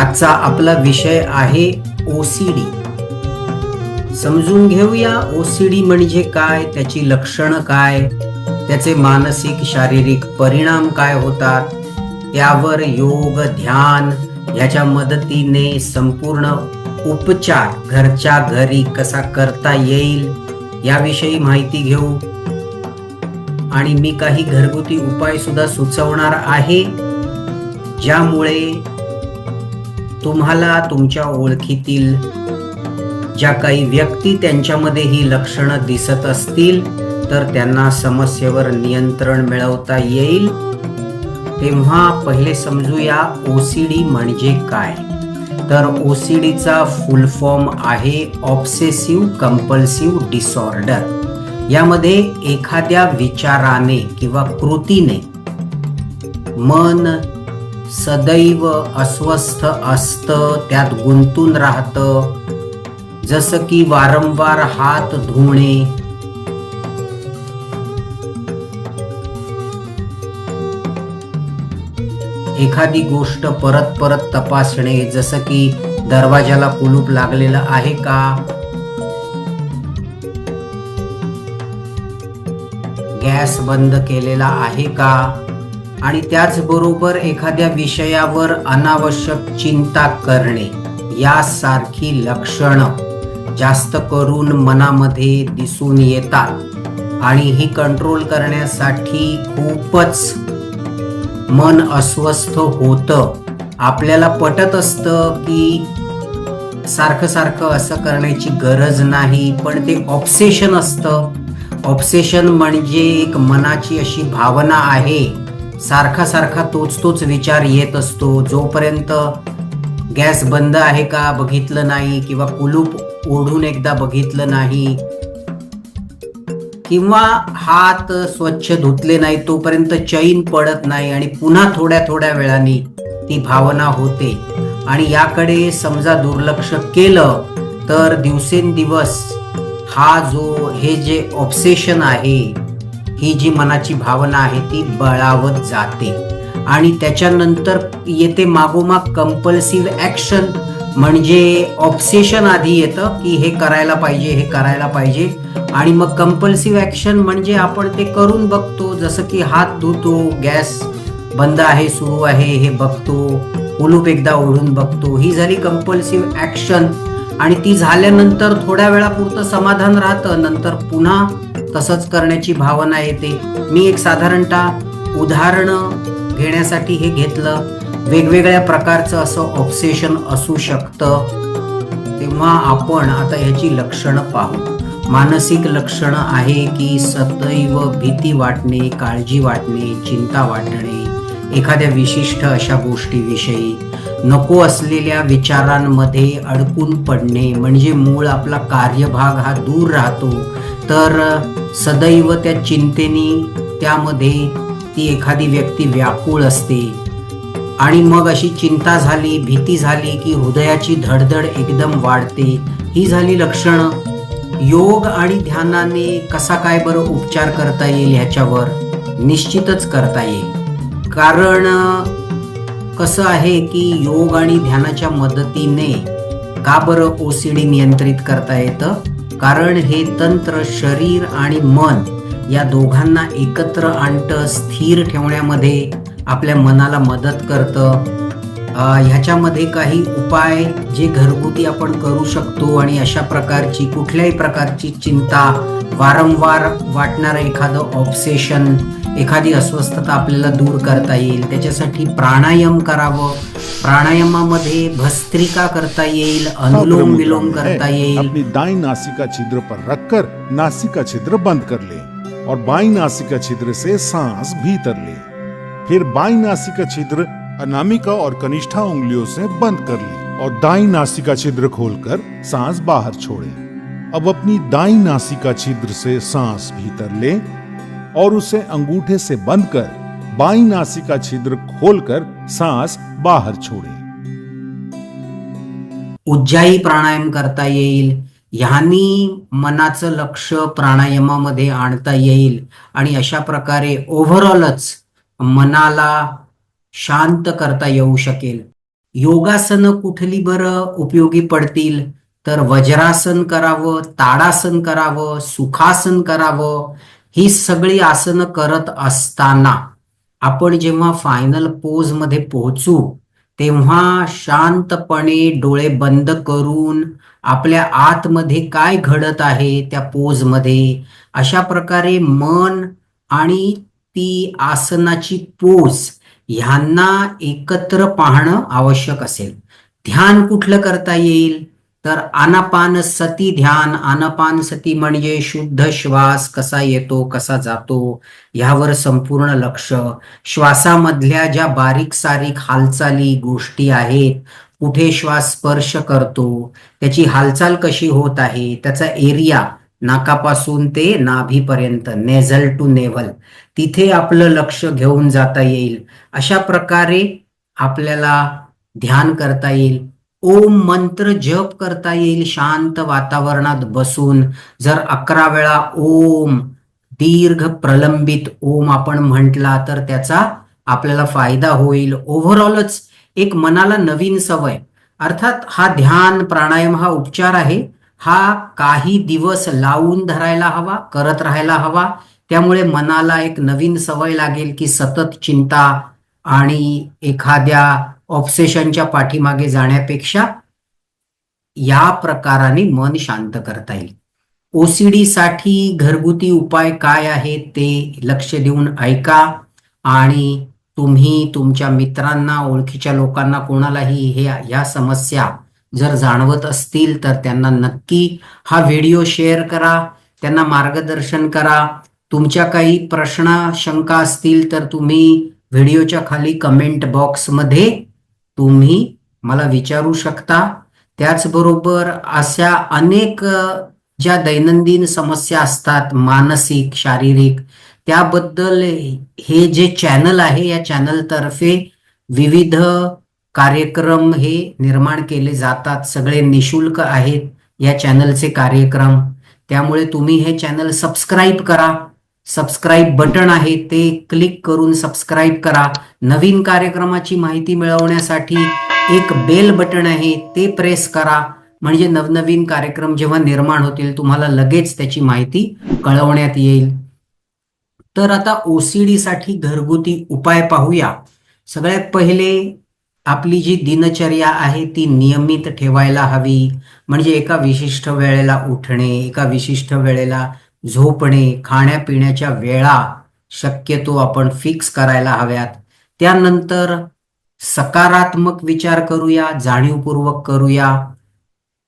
आजचा आपला विषय आहे ओसीडी समजून घेऊया ओसीडी म्हणजे काय त्याची लक्षणं काय त्याचे मानसिक शारीरिक परिणाम काय होतात त्यावर योग ध्यान याच्या मदतीने संपूर्ण उपचार घरच्या घरी कसा करता येईल याविषयी माहिती घेऊ. आणि मी काही घरगुती उपाय सुद्धा सुचवणार आहे ज्यामुळे तुम्हाला तुमच्या ओळखीतील ज्या काही व्यक्ती त्यांच्यामध्ये ही लक्षणं दिसत असतील तर त्यांना समस्येवर नियंत्रण मिळवता येईल. तेव्हा पहिले समजूया ओसीडी म्हणजे काय. तर ओसीडीचा फुल फॉर्म आहे ऑब्सेसिव्ह कंपल्सिव्ह डिसऑर्डर. यामध्ये एखाद्या विचाराने किंवा कृतीने मन सदैव अस्वस्थ असतं त्यात गुंतून राहतं. जसं की वारंवार हात धुणे एखादी गोष्ट परत परत तपासणे जसं की दरवाजाला कुलूप लागलेलं आहे का? गॅस बंद केलेला आहे का? आणि त्याचबरोबर एखाद्या विषयावर अनावश्यक चिंता करणे यासारखी लक्षणं जास्त करून मनामध्ये दिसून येतात. आणि ही कंट्रोल करण्यासाठी खूपच मन अस्वस्थ होतं. आपल्याला पटत असतं की सारखं सारखं असं करण्याची गरज नाही पण ते ऑप्सेशन असतं. ऑप्सेशन म्हणजे एक मनाची अशी भावना आहे. सारखा सारखा तोच तोच विचार येत असतो. जोपर्यंत गॅस बंद आहे का बघितलं नाही किंवा कुलूप ओढून एकदा बघितलं नाही किंवा हात स्वच्छ धुतले नाही तोपर्यंत चैन पडत नाही आणि पुन्हा थोड्या थोड्या वेळाने ती भावना होते. आणि याकडे समजा दुर्लक्ष केलं तर दिवसेंदिवस हा जो हे जे ऑब्सेशन आहे ही जी मनाची भावना आहे ती बळावत जाते. आणि त्याच्यानंतर येते मागोमाग कंपल्सिव्ह ऍक्शन म्हणजे ऑब्सेशन आधी येतं की हे करायला पाहिजे हे करायला पाहिजे. आणि मग कंपल्सिव्ह ऍक्शन म्हणजे आपण ते करून बघतो. जसं की हात धुतो गॅस बंद आहे सुरू आहे हे बघतो. कुलूप एकदा ओढून बघतो. ही झाली कंपल्सिव्ह ऍक्शन आणि ती झाल्यानंतर थोड्या वेळापुरतं समाधान राहतं. नंतर पुन्हा तसंच करण्याची भावना येते. मी एक साधारणतः उदाहरणं घेण्यासाठी हे घेतलं. वेगवेगळ्या प्रकारचं असं ऑब्सेशन असू शकतं. तेव्हा आपण आता ह्याची लक्षणं पाहू. मानसिक लक्षणं आहे की सदैव भीती वाटणे काळजी वाटणे चिंता वाटणे एखाद्या विशिष्ट अशा गोष्टीविषयी. नको असलेल्या विचारांमध्ये अडकून पडणे म्हणजे मूळ आपला कार्यभाग हा दूर राहतो. तर सदैव त्या चिंतेने त्यामध्ये ती एखादी व्यक्ती व्याकुळ असते. आणि मग अशी चिंता झाली भीती झाली की हृदयाची धडधड एकदम वाढते. ही झाली लक्षणं. योग आणि ध्यानाने कसा काय बरं उपचार करता येईल ह्याच्यावर निश्चितच करता येईल. कारण कसं आहे की योग आणि ध्यानाच्या मदतीने का बरं ओसीडी नियंत्रित करता येतं? कारण हे तंत्र शरीर आणि मन या दोघांना एकत्र आणतं स्थिर ठेवण्यामध्ये आपल्या मनाला मदत करतं. ह्याच्यामध्ये काही उपाय जे घरगुती आपण करू शकतो आणि अशा प्रकारची कुठल्याही प्रकारची चिंता वारंवार वाटणारं एखादं ऑब्सेशन एखादी अस्वस्थता आपल्याला दूर करता येईल. त्याच्यासाठी प्राणायाम करावं. प्राणायामामध्ये भस्त्रिका करता येईल अनुलोम विलोम करता येईल. अपनी दाई नासिका छिद्र पर रखकर नासिका छिद्र बंद कर ले और बाई नासिका छिद्र से सांस भीतर ले। फिर बाई नासिका छिद्र अनामिका और कनिष्ठा उंगलियों से बंद कर ले और दाई नासिका छिद्र खोलकर सांस बाहर छोड़े। अब अपनी दाई नासिका छिद्र से सांस भीतर ले और उसे अंगूठे से बंद कर बाई नासिका छिद्र खोलकर सांस बाहर छोड़े। उज्जाई प्राणायाम करता येईल ह्यांनी मनाचं लक्ष प्राणायामामध्ये आणता येईल आणि अशा प्रकारे ओव्हरऑलच मनाला शांत करता येऊ शकेल. योगासनं कुठली बरं उपयोगी पडतील? तर वज्रासन करावं ताडासन करावं सुखासन करावं ही सगळी आसनं करत असताना आपण जेव्हा फायनल पोजमध्ये पोहोचू तेव्हा शांतपणे डोळे बंद करून आपल्या आतमध्ये काय घडत आहे त्या पोजमध्ये अशा प्रकारे मन आणि ती आसनाची पोज ह्यांना एकत्र पाहणं आवश्यक असेल. ध्यान कुठलं करता येईल? तर आनापान सती ध्यान आनापान सती म्हणजे शुद्ध श्वास कसा येतो कसा जातो ह्यावर संपूर्ण लक्ष. श्वासामधल्या ज्या बारीक सारीक हालचाली गोष्टी आहेत कुठे श्वास स्पर्श करतो त्याची हालचाल कशी होत आहे त्याचा एरिया नाकापासून ते नाभीपर्यंत नेझल टू नेव्हल. तिथे आपलं लक्ष घेऊन जाता येईल. अशा प्रकारे आपल्याला ध्यान करता येईल. ओम मंत्र जप करता येईल शांत वातावरणात बसून. जर अकरा वेळा ओम दीर्घ प्रलंबित ओम आपण म्हटला तर त्याचा आपल्याला फायदा होईल. ओव्हरऑलच एक मनाला नवीन सवय. अर्थात हा ध्यान प्राणायाम हा उपचार आहे. हा काही दिवस लावून धरायला हवा करत राहायला हवा. त्यामुळे मनाला एक नवीन सवय लागेल की सतत चिंता आणि एखाद्या ऑप्सेशनच्या पाठीमागे जाण्यापेक्षा या प्रकाराने मन शांत करता येईल. ओसीडी साठी घरगुती उपाय काय आहेत ते लक्ष देऊन ऐका आणि तुम्ही तुमच्या मित्रांना ओळखीच्या लोकांना कोणालाही हे या समस्या जर जाणवत असतील तर त्यांना नक्की हा व्हिडिओ शेअर करा त्यांना मार्गदर्शन करा. तुमच्या काही प्रश्न शंका असतील तर तुम्ही व्हिडिओच्या खाली कमेंट बॉक्समध्ये तुम्ही मला विचारू शकता. त्याचबरोबर अशा अनेक ज्या दैनंदिन समस्या असतात मानसिक शारीरिक त्याबद्दल हे जे चॅनल आहे या चॅनलतर्फे विविध कार्यक्रम हे निर्माण केले जातात सगळे निशुल्क आहेत या चॅनलचे कार्यक्रम. त्यामुळे तुम्ही हे चॅनल सबस्क्राईब करा. सबस्क्राईब बटन आहे ते क्लिक करून सबस्क्राईब करा. नवीन कार्यक्रमाची माहिती मिळवण्यासाठी एक बेल बटन आहे ते प्रेस करा. म्हणजे नवनवीन कार्यक्रम जेव्हा निर्माण होतील तुम्हाला लगेच त्याची माहिती कळवण्यात येईल. तर आता ओसीडी साठी घरगुती उपाय पाहूया. सगळ्यात पहिले आपली जी दिनचर्या आहे ती नियमित ठेवायला हवी. म्हणजे एका विशिष्ट वेळेला उठणे एका विशिष्ट वेळेला झोपणे खाण्यापिण्याच्या वेळा शक्यतो आपण फिक्स करायला हव्यात. त्यानंतर सकारात्मक विचार करूया जाणीवपूर्वक करूया.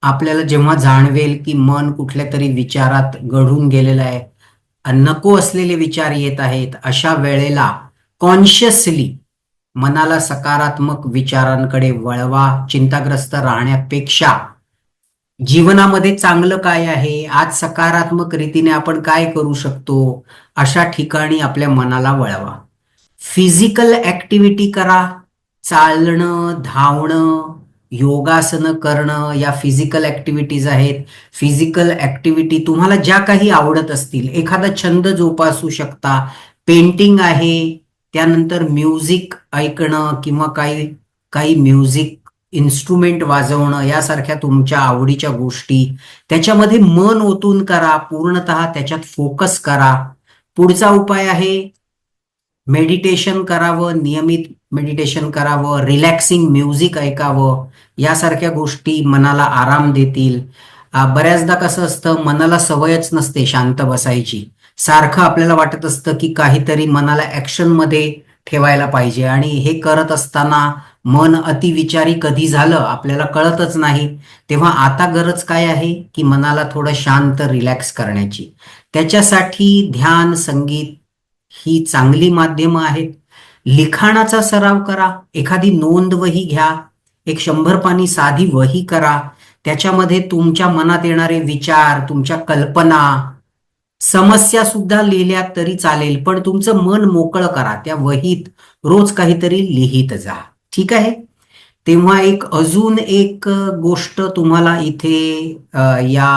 आपल्याला जेव्हा जाणवेल की मन कुठल्या तरी विचारात घडून गेलेलं आहे नको असलेले विचार येत आहेत अशा वेळेला कॉन्शियसली मनाला सकारात्मक विचारांकडे वळवा चिंताग्रस्त राहण्यापेक्षा. जीवनामध्ये चांगलं काय आहे? आज सकारात्मक रीतीने आपण काय करू शकतो? अशा ठिकाणी आपल्या मनाला वळवा. फिजिकल ऍक्टिव्हिटी करा. चालणं धावणं योगासनं करणं या फिजिकल ऍक्टिव्हिटीज आहेत. फिजिकल ऍक्टिव्हिटी तुम्हाला ज्या काही आवडत असतील एखादा छंद जोपासू शकता. पेंटिंग आहे त्यानंतर म्युझिक ऐकणं किंवा काही काही म्युझिक इन्स्ट्रुमेंट वाजवणं यासारख्या तुमच्या आवडीच्या गोष्टी. त्याच्यामध्ये मन ओतून करा पूर्णतः त्याच्यात फोकस करा. पुढचा उपाय आहे मेडिटेशन करावं नियमित मेडिटेशन करावं रिलॅक्सिंग म्युझिक ऐकावं. यासारख्या गोष्टी मनाला आराम देतील. बऱ्याचदा कसं असतं मनाला सवयच नसते शांत बसायची. सारखं आपल्याला वाटत असतं की काहीतरी मनाला ॲक्शनमध्ये ठेवायला पाहिजे. आणि हे करत असताना मन अतिविचारी कधी झालं आपल्याला कळतच नाही. तेव्हा आता गरज काय आहे? की मनाला थोडं शांत रिलॅक्स करण्याची. त्याच्यासाठी ध्यान संगीत ही चांगली माध्यमं आहेत. लिखाणाचा सराव करा. एखादी नोंद वही घ्या. एक शंभर पानी साधी वही करा. त्याच्यामध्ये तुमच्या मनात येणारे विचार तुमच्या कल्पना समस्या सुद्धा लिहिल्या तरी चालेल पण तुमचं मन मोकळं करा त्या वहीत रोज काहीतरी लिहित जा. ठीक आहे? तेव्हा एक अजून एक गोष्ट तुम्हाला इथे या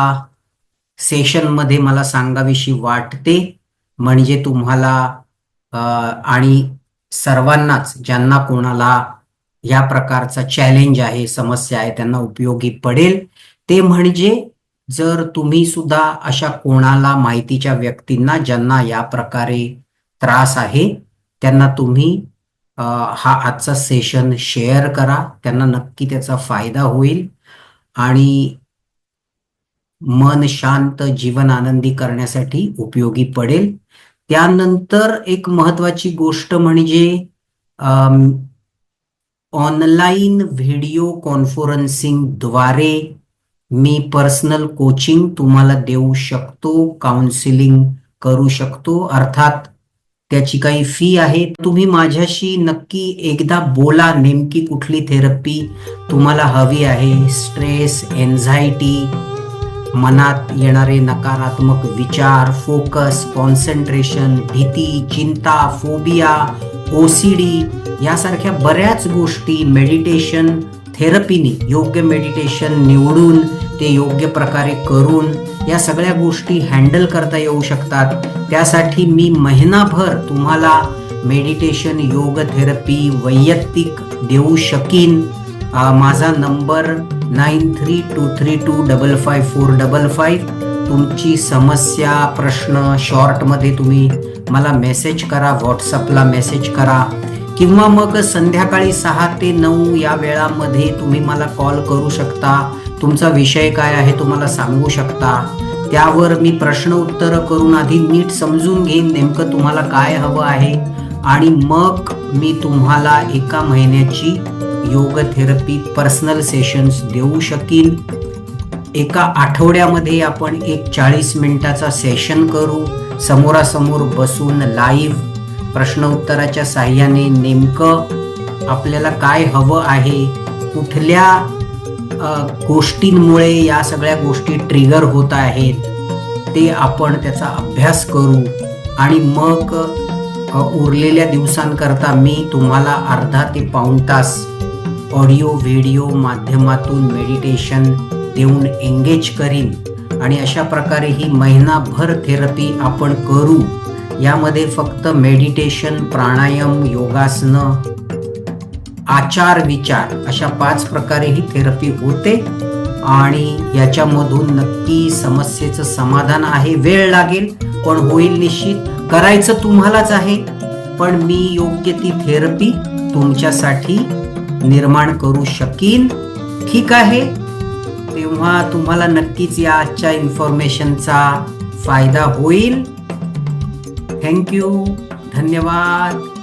सेशनमध्ये मला सांगावीशी वाटते. म्हणजे तुम्हाला आणि सर्वांनाच ज्यांना कोणाला या प्रकारचा चॅलेंज आहे समस्या आहे त्यांना उपयोगी पडेल ते म्हणजे जर तुम्ही सुद्धा अशा कोणाला माहितीच्या व्यक्तींना ज्यांना या प्रकारे त्रास आहे त्यांना तुम्ही हा आजचा सेशन शेअर करा. त्यांना नक्की त्याचा फायदा होईल. आणि मन शांत जीवन आनंदी करण्यासाठी उपयोगी पडेल. त्यानंतर एक महत्वाची गोष्ट म्हणजे ऑनलाईन व्हिडिओ कॉन्फरन्सिंगद्वारे मी पर्सनल कोचिंग तुम्हाला देऊ शकतो काउन्सिलिंग करू शकतो. अर्थात त्याची काही फी आहे. तुम्ही माझ्याशी नक्की एकदा बोला नेमकी कुठली थेरपी तुम्हाला हवी आहे. स्ट्रेस एन्झायटी मनात येणारे नकारात्मक विचार फोकस कॉन्सन्ट्रेशन भीती चिंता फोबिया ओसीडी यासारख्या बऱ्याच गोष्टी मेडिटेशन थेरपीनी योग्य मेडिटेशन निवडून ते योग्य प्रकारे करून या सगळ्या गोष्टी हँडल करता येऊ शकतात. त्यासाठी मी महिनाभर तुम्हाला मेडिटेशन योग थेरपी वैयक्तिक देऊ शकीन. माझा number nine three two three two double five four double five तुमची समस्या प्रश्न शॉर्टमध्ये तुम्ही मला मेसेज करा व्हॉट्सअपला मेसेज करा. किंवा मग संध्याकाळी सहा ते नऊ या वेळामध्ये तुम्ही मला कॉल करू शकता. तुमचा विषय काय आहे तुम्हाला सांगू शकता? त्यावर मी प्रश्न उत्तर करून आधी नीट समजून घेईन नेमकं तुम्हाला काय हवं आहे. आणि मग मी तुम्हाला एका महिन्याची योग थेरपी पर्सनल सेशन्स देऊ शकीन. एका आठवड्यामध्ये आपण एक चाळीस मिनिटाचा सेशन करू. समोरासमोर बसून लाईव्ह प्रश्न उत्तराच्या साह्याने नेमकं आपल्याला काय हवं आहे? कुठल्या गोष्टींमुळे या सगळ्या गोष्टी ट्रिगर होत आहेत. ते आपण त्याचा अभ्यास करू आणि मग उरलेल्या दिवसांकरता मी तुम्हाला अर्धा ते पाऊण तास ऑडिओ व्हिडिओ माध्यमातून मेडिटेशन देऊन एंगेज करीन. आणि अशा प्रकारे ही महिनाभर थेरपी आपण करू. यामध्ये फक्त मेडिटेशन प्राणायाम योगासनं आचार विचार अशा पाच प्रकारे ही थेरपी होते. आणि याच्यामधून नक्की समस्येचं समाधान आहे. वेळ लागेल पण होईल निश्चित. करायचं तुम्हालाच आहे पण मी योग्य ती थेरपी तुमच्यासाठी निर्माण करू शकीन. ठीक आहे? तेव्हा तुम्हाला नक्कीच या आजच्या इन्फॉर्मेशनचा फायदा होईल. थँक्यू धन्यवाद.